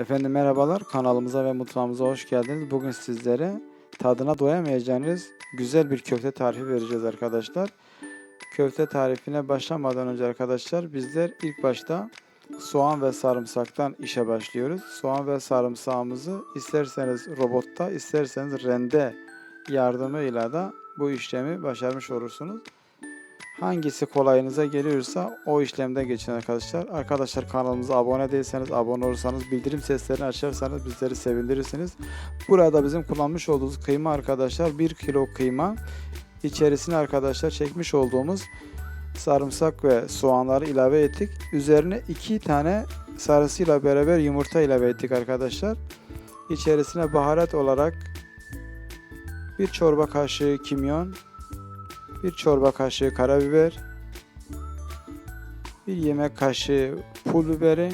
Efendim merhabalar kanalımıza ve mutfağımıza hoş geldiniz. Bugün sizlere tadına doyamayacağınız güzel bir köfte tarifi vereceğiz arkadaşlar. Köfte tarifine başlamadan önce arkadaşlar bizler ilk başta soğan ve sarımsaktan işe başlıyoruz. Soğan ve sarımsağımızı isterseniz robotta isterseniz rende yardımıyla da bu işlemi başarmış olursunuz. Hangisi kolayınıza geliyorsa o işlemde geçin arkadaşlar. Arkadaşlar kanalımıza abone değilseniz abone olursanız bildirim seslerini açarsanız bizleri sevindirirsiniz. Burada bizim kullanmış olduğumuz kıyma arkadaşlar 1 kilo kıyma. İçerisine arkadaşlar çekmiş olduğumuz sarımsak ve soğanları ilave ettik. Üzerine 2 tane sarısıyla beraber yumurta ilave ettik arkadaşlar. İçerisine baharat olarak bir çorba kaşığı kimyon, bir çorba kaşığı karabiber, bir yemek kaşığı pul biberi,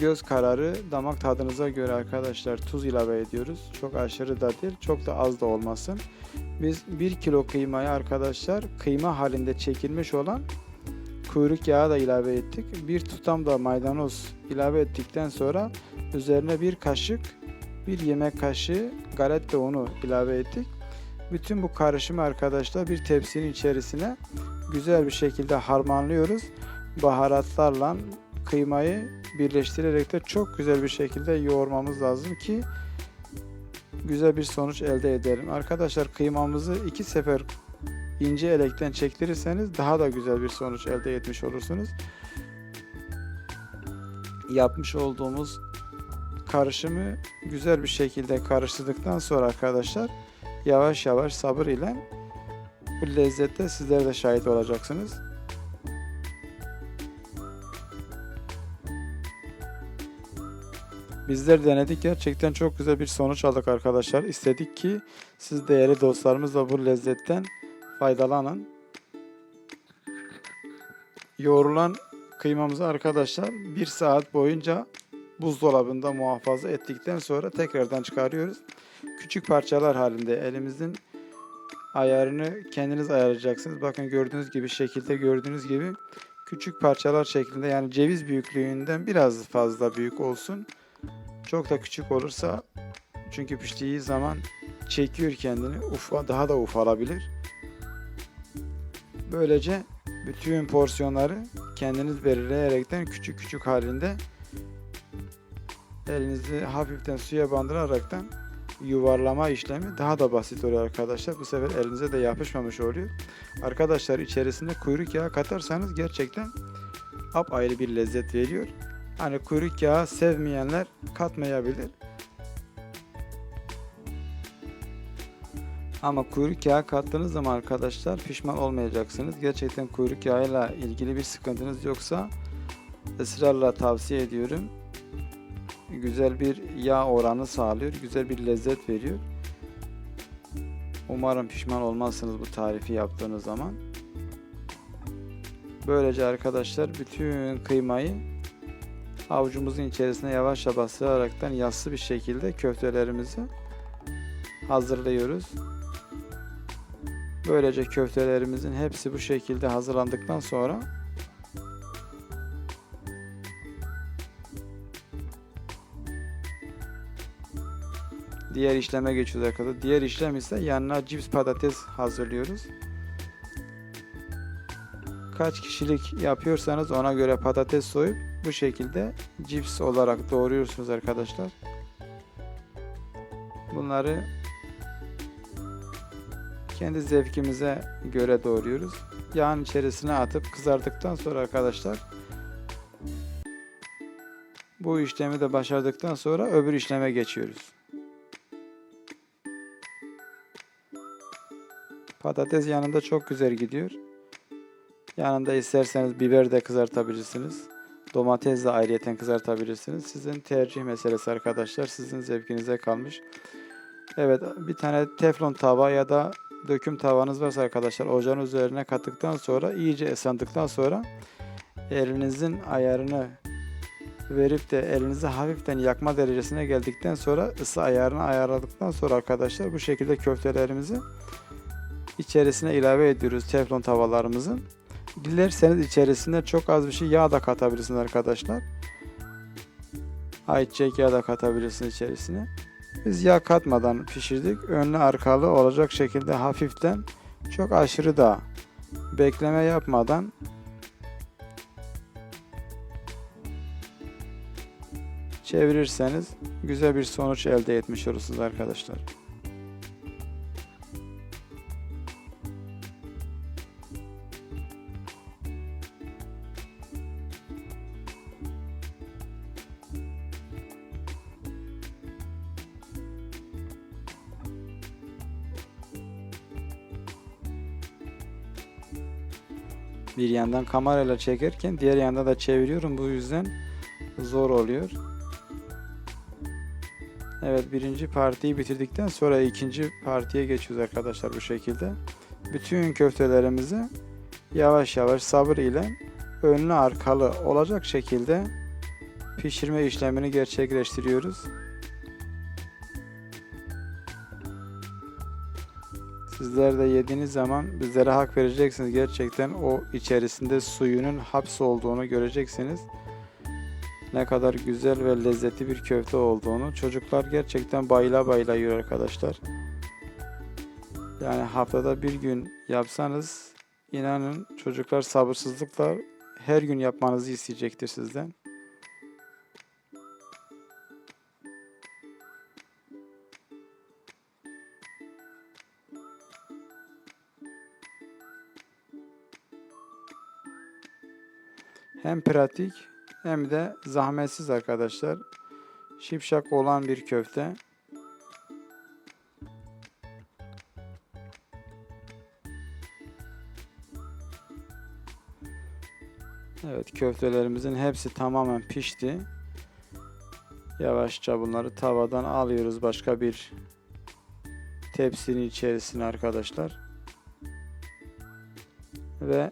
göz kararı damak tadınıza göre arkadaşlar tuz ilave ediyoruz. Çok aşırı da değil, çok da az da olmasın. Biz 1 kilo kıymayı arkadaşlar kıyma halinde çekilmiş olan kuyruk yağı da ilave ettik. Bir tutam da maydanoz ilave ettikten sonra üzerine bir kaşık bir yemek kaşığı galette unu ilave ettik. Bütün bu karışımı arkadaşlar bir tepsinin içerisine güzel bir şekilde harmanlıyoruz. Baharatlarla kıymayı birleştirerek de çok güzel bir şekilde yoğurmamız lazım ki güzel bir sonuç elde edelim. Arkadaşlar kıymamızı iki sefer ince elekten çektirirseniz daha da güzel bir sonuç elde etmiş olursunuz. Yapmış olduğumuz karışımı güzel bir şekilde karıştırdıktan sonra arkadaşlar yavaş yavaş sabır ile bu lezzette sizler de şahit olacaksınız. Bizler denedik gerçekten çok güzel bir sonuç aldık arkadaşlar. İstedik ki siz değerli dostlarımızla bu lezzetten faydalanın. Yoğrulan kıymamızı arkadaşlar bir saat boyunca buzdolabında muhafaza ettikten sonra tekrardan çıkarıyoruz. Küçük parçalar halinde elimizin ayarını kendiniz ayarlayacaksınız. Bakın gördüğünüz gibi şekilde gördüğünüz gibi küçük parçalar şeklinde yani ceviz büyüklüğünden biraz fazla büyük olsun. Çok da küçük olursa çünkü piştiği zaman çekiyor kendini. Ufa daha da ufalabilir. Böylece bütün porsiyonları kendiniz belirleyerekten küçük küçük halinde elinizi hafiften suya bandıraraktan yuvarlama işlemi daha da basit oluyor arkadaşlar. Bu sefer elinize de yapışmamış oluyor. Arkadaşlar içerisinde kuyruk yağı katarsanız gerçekten apayrı bir lezzet veriyor. Hani kuyruk yağı sevmeyenler katmayabilir. Ama kuyruk yağı kattığınız zaman arkadaşlar pişman olmayacaksınız. Gerçekten kuyruk yağıyla ilgili bir sıkıntınız yoksa ısrarla tavsiye ediyorum. Güzel bir yağ oranı sağlıyor. Güzel bir lezzet veriyor. Umarım pişman olmazsınız bu tarifi yaptığınız zaman. Böylece arkadaşlar bütün kıymayı avucumuzun içerisine yavaşça bastıraraktan yassı bir şekilde köftelerimizi hazırlıyoruz. Böylece köftelerimizin hepsi bu şekilde hazırlandıktan sonra diğer işleme geçiyoruz arkadaşlar. Diğer işlem ise yanına cips patates hazırlıyoruz. Kaç kişilik yapıyorsanız ona göre patates soyup bu şekilde cips olarak doğruyorsunuz arkadaşlar. Bunları kendi zevkimize göre doğruyoruz. Yağın içerisine atıp kızardıktan sonra arkadaşlar bu işlemi de başardıktan sonra öbür işleme geçiyoruz. Patates yanında çok güzel gidiyor. Yanında isterseniz biber de kızartabilirsiniz. Domates de ayrıyeten kızartabilirsiniz. Sizin tercih meselesi arkadaşlar. Sizin zevkinize kalmış. Evet bir tane teflon tava ya da döküm tavanız varsa arkadaşlar ocağın üzerine kattıktan sonra iyice ısındıktan sonra elinizin ayarını verip de elinizi hafiften yakma derecesine geldikten sonra ısı ayarını ayarladıktan sonra arkadaşlar bu şekilde köftelerimizi içerisine ilave ediyoruz teflon tavalarımızın. Dilerseniz içerisine çok az bir şey yağ da katabilirsiniz arkadaşlar. Ayçiçek yağı da katabilirsiniz içerisine. Biz yağ katmadan pişirdik. Önlü arkalı olacak şekilde hafiften çok aşırı da bekleme yapmadan çevirirseniz güzel bir sonuç elde etmiş olursunuz arkadaşlar. Bir yandan kamerayla çekerken diğer yanda da çeviriyorum. Bu yüzden zor oluyor. Evet birinci partiyi bitirdikten sonra ikinci partiye geçiyoruz arkadaşlar bu şekilde. Bütün köftelerimizi yavaş yavaş sabır ile önlü arkalı olacak şekilde pişirme işlemini gerçekleştiriyoruz. Sizler de yediğiniz zaman bizlere hak vereceksiniz. Gerçekten o içerisinde suyunun hapsolduğunu göreceksiniz. Ne kadar güzel ve lezzetli bir köfte olduğunu. Çocuklar gerçekten bayıla bayıla yiyor arkadaşlar. Yani haftada bir gün yapsanız inanın çocuklar sabırsızlıkla her gün yapmanızı isteyecektir sizden. Hem pratik hem de zahmetsiz arkadaşlar. Şipşak olan bir köfte. Evet köftelerimizin hepsi tamamen pişti. Yavaşça bunları tavadan alıyoruz başka bir tepsinin içerisine arkadaşlar. Ve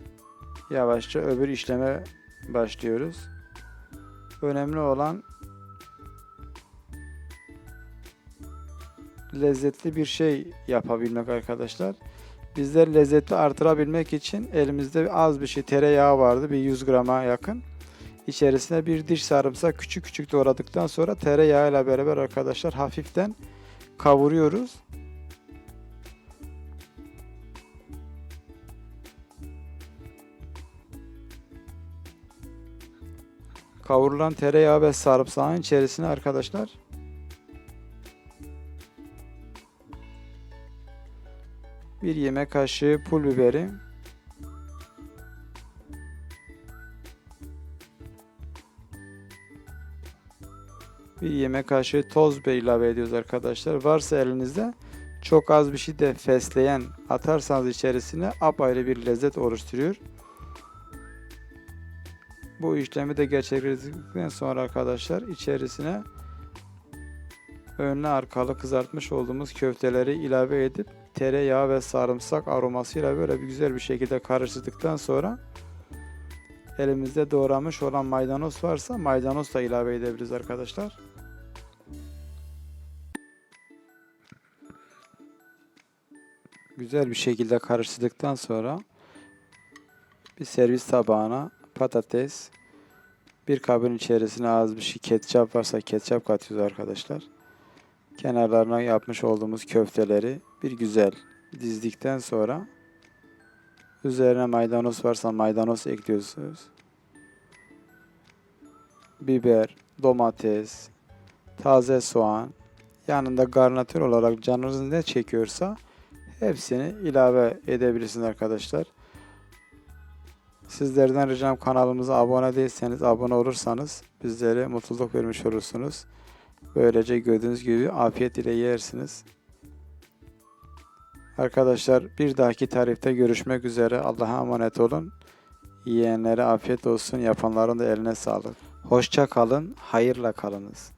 yavaşça öbür işleme başlıyoruz. Önemli olan lezzetli bir şey yapabilmek arkadaşlar. Bizler lezzeti artırabilmek için elimizde az bir şey tereyağı vardı. Bir 100 grama yakın. İçerisine bir diş sarımsak küçük küçük doğradıktan sonra tereyağı ile beraber arkadaşlar hafiften kavuruyoruz. Kavurulan tereyağı ve sarımsağın içerisine arkadaşlar bir yemek kaşığı pul biberi bir yemek kaşığı toz biber ilave ediyoruz arkadaşlar. Varsa elinizde çok az bir şey de fesleğen atarsanız içerisine apayrı bir lezzet oluşturuyor. Bu işlemi de gerçekleştirdikten sonra arkadaşlar içerisine önlü arkalı kızartmış olduğumuz köfteleri ilave edip tereyağı ve sarımsak aromasıyla böyle bir güzel bir şekilde karıştırdıktan sonra elimizde doğramış olan maydanoz varsa maydanoz da ilave edebiliriz arkadaşlar. Güzel bir şekilde karıştırdıktan sonra bir servis tabağına patates, bir kabın içerisine az bir şey ketçap varsa ketçap katıyoruz arkadaşlar. Kenarlarına yapmış olduğumuz köfteleri bir güzel dizdikten sonra üzerine maydanoz varsa maydanoz ekliyorsunuz. Biber, domates, taze soğan, yanında garnitür olarak canınız ne çekiyorsa hepsini ilave edebilirsiniz arkadaşlar. Sizlerden ricam kanalımıza abone değilseniz abone olursanız bizlere mutluluk vermiş olursunuz. Böylece gördüğünüz gibi afiyet ile yersiniz. Arkadaşlar bir dahaki tarifte görüşmek üzere. Allah'a emanet olun. Yiyenlere afiyet olsun. Yapanların da eline sağlık. Hoşça kalın. Hayırla kalınız.